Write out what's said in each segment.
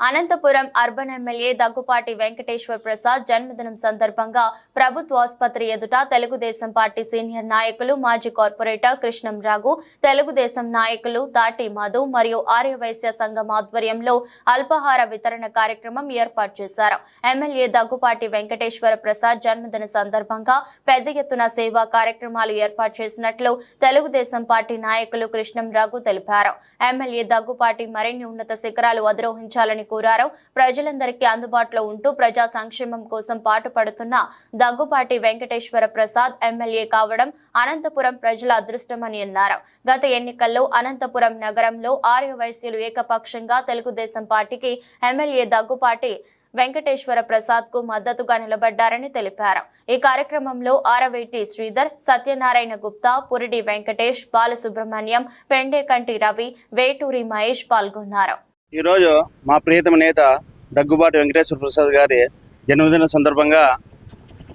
Anantapuram urban MLA Daggupati Venkateswara Prasad జన్మదినం సందర్భంగా ప్రభుత్వ ఆసుపత్రి ఎదుట తెలుగుదేశం పార్టీ సీనియర్ నాయకులు మాజీ కార్పొరేటర్ కృష్ణం రాఘు తెలుగుదేశం నాయకులు దాటి మధు మరియు ఆర్యవైశ్య సంఘం ఆధ్వర్యంలో అల్పాహార వితరణ కార్యక్రమం ఏర్పాటు చేశారు. ఎమ్మెల్యే దగ్గుపాటి వెంకటేశ్వర ప్రసాద్ జన్మదిన సందర్భంగా పెద్ద ఎత్తున సేవా కార్యక్రమాలు ఏర్పాటు చేసినట్లు తెలుగుదేశం పార్టీ నాయకులు కృష్ణం రాఘు తెలిపారు. ఎమ్మెల్యే దగ్గుపాటి మరిన్ని ఉన్నత శిఖరాలు అధిరోహించాలని కోరారు. ప్రజలందరికీ అందుబాటులో ఉంటూ ప్రజా సంక్షేమం కోసం పాటుపడుతున్న దగ్గుపాటి వెంకటేశ్వర ప్రసాద్ ఎమ్మెల్యే కావడం అనంతపురం ప్రజల అదృష్టమని అన్నారు. గత ఎన్నికల్లో అనంతపురం నగరంలో ఆర్యవైశ్యులు ఏకపక్షంగా తెలుగుదేశం పార్టీకి ఎమ్మెల్యే దగ్గుపాటి వెంకటేశ్వర ప్రసాద్కు మద్దతుగా నిలబడ్డారని తెలిపారు. ఈ కార్యక్రమంలో ఆరవేటి శ్రీధర్ సత్యనారాయణ గుప్తా పురిడి వెంకటేష్ బాలసుబ్రహ్మణ్యం పెండేకంటి రవి వేటూరి మహేష్ పాల్గొన్నారు. ఈరోజు మా ప్రియతమ నేత దగ్గుబాటి వెంకటేశ్వర ప్రసాద్ గారి జన్మదిన సందర్భంగా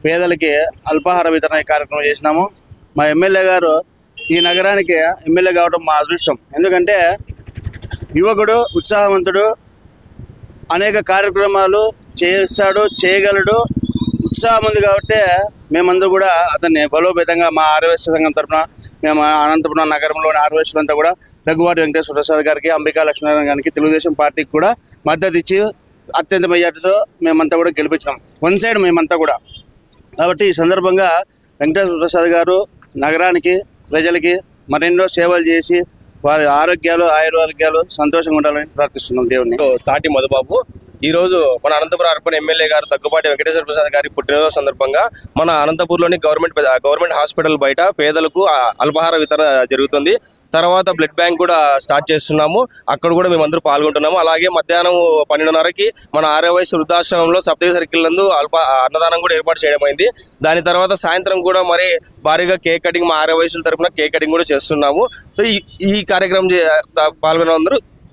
పేదలకి అల్పాహార వితరణ కార్యక్రమం చేసినాము. మా ఎమ్మెల్యే గారు ఈ నగరానికి ఎమ్మెల్యే కావడం మా అదృష్టం. ఎందుకంటే యువకుడు ఉత్సాహవంతుడు అనేక కార్యక్రమాలు చేస్తాడు చేయగలడు ఉత్సాహం ఉంది కాబట్టి మేమందరూ కూడా అతన్ని బలోపేతంగా మా ఆర్యవేశ సంఘం తరఫున మేము అనంతపురం నగరంలోని ఆర్యవేశులంతా కూడా దగ్గువాటి వెంకటేశ్వర ప్రసాద్ గారికి అంబికా లక్ష్మీనారాయణ గారికి తెలుగుదేశం పార్టీకి కూడా మద్దతు ఇచ్చి అత్యంత మెజార్టీతో మేమంతా కూడా గెలిపించాం. వన్ సైడ్ మేమంతా కూడా. కాబట్టి ఈ సందర్భంగా వెంకటేశ్వర ప్రసాద్ గారు నగరానికి ప్రజలకి మరెన్నో సేవలు చేసి వారి ఆరోగ్యాలు ఆయుర్వారోగ్యాలు సంతోషంగా ఉండాలని ప్రార్థిస్తున్నాం దేవుని తాటి మధుబాబు ఈ రోజు మన అనంతపురం అర్బన్ ఎమ్మెల్యే గారు దగ్గుబాటి వెంకటేశ్వర ప్రసాద్ గారి పుట్టినరోజు సందర్భంగా మన అనంతపూర్లోని గవర్నమెంట్ గవర్నమెంట్ హాస్పిటల్ బయట పేదలకు అల్పాహార వితరణ జరుగుతుంది. తర్వాత బ్లడ్ బ్యాంక్ కూడా స్టార్ట్ చేస్తున్నాము. అక్కడ కూడా మేమందరూ పాల్గొంటున్నాము. అలాగే మధ్యాహ్నం పన్నెండున్నరకి మన ఆర్యవైస్ వృద్ధాశ్రమంలో సప్తగి సర్కిల్ నందు అల్ప అన్నదానం కూడా ఏర్పాటు చేయడమైంది దాని తర్వాత సాయంత్రం కూడా మరి భారీగా కేక్ కటింగ్ మా ఆర్యవైసుల తరపున కేక్ కటింగ్ కూడా చేస్తున్నాము. సో ఈ ఈ కార్యక్రమం పాల్గొనే అందరూ